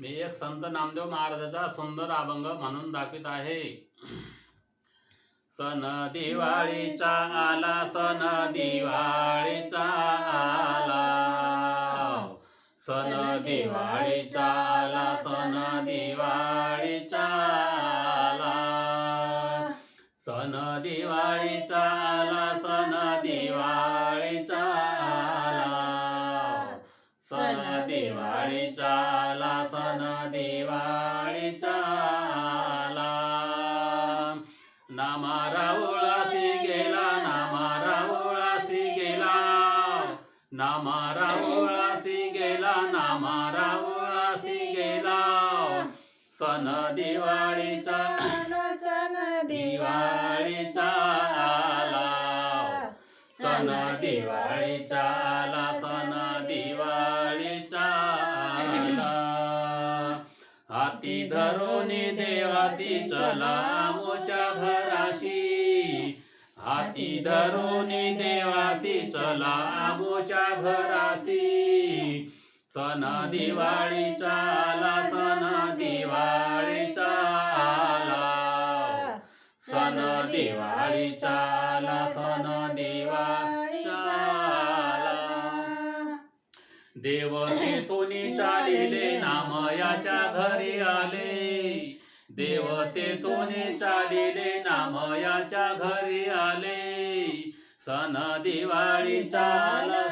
मी एक संत नामदेव महाराजाचा सुंदर अभंग म्हणून दाखवित आहे. सन दिवाळीचा आला सन दिवाळीचा आला. सन दिवाळीचा आला सन दिवाळीचा आला. सन दिवाळीचा आला सन नामा रावळासी गेला नामा रावळासी गेला. नामा रावळासी गेला नामा रावळासी गेला. सण दिवाळीचा सन दिवाळीचा. हाती धरोनी देवासी चला मोच्या घराशी. हाती धरोनी देवासी चला मोच्या घराशी. सण दिवाळीचा आला सण दिवाळी देव तेथून चालिले नाम याच्या घरी आले. देव तेथून चालिले नाम याच्या घरी आले. सन दिवाळीचा आला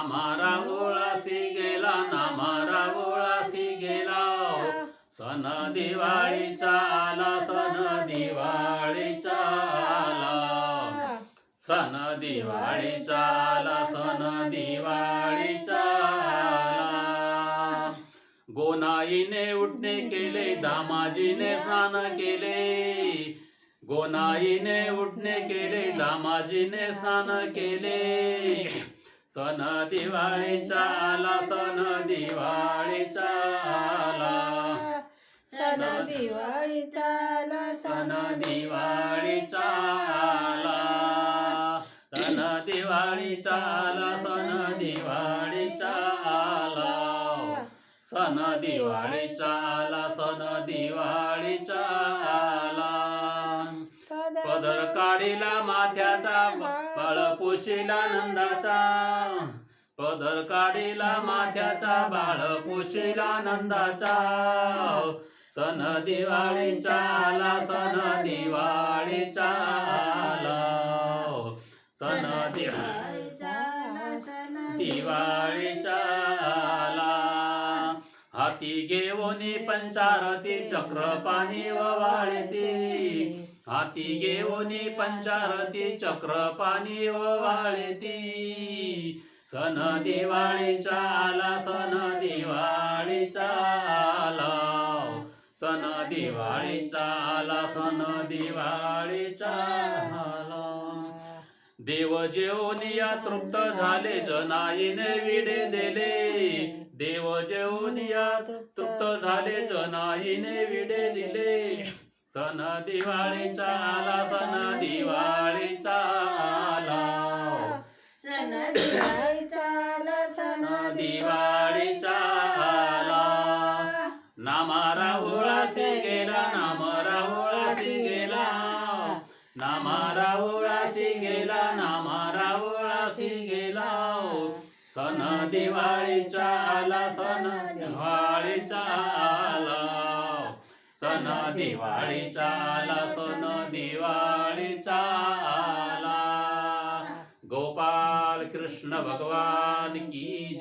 नामारा ओळासी गेला नामारा ओळासी गेला सण दिवाळीचा आला सण दिवाळीचा आला. सण दिवाळीचा आला सण दिवाळीचा आला. गोनाईने उठणे केले दामाजीने स्नान केले. गोनाईने उठणे केले दामाजीने स्नान केले. सण दिवाळीचा आला सण दिवाळीचा आला. सण दिवाळीचा आला सण दिवाळीचा आला. सण दिवाळीचा आला सण दिवाळीचा आला. सण दिवाळीचा आला सण दिवाळीचा आला. पदर काढीला माथ्याचा बाळ पोशिला नंदाचा. पदर काढीला माथ्याचा बाळ पोशिला नंदाचा. सण दिवाळीचा आला सण दिवाळीचा आला सण दिवाळीचा सण दिवाळीचा आला हाती घेऊनी पंचारती चक्र पाणी वाळती हाती घेऊनी पंचारती चक्र पाणी वाळती सन दिवाळीचा आला सन दिवाळीचा आला. सन दिवाळीचा आला सन दिवाळीचा आला. देव जेवनिया तृप्त झाले जनाईने विडे दिले. देव जेवनिया तृप्त झाले जनाईने विडे दिले. सन दिवाळीचा आला सन दिवाळीचा आला. सन दिवाळी नामारा रावळाशी गेला नामा रावळाशी गेला सण दिवाळीचा आला सण दिवाळीचा आला सण दिवाळीचा आला सण दिवाळीचा आला. गोपाल कृष्ण भगवान की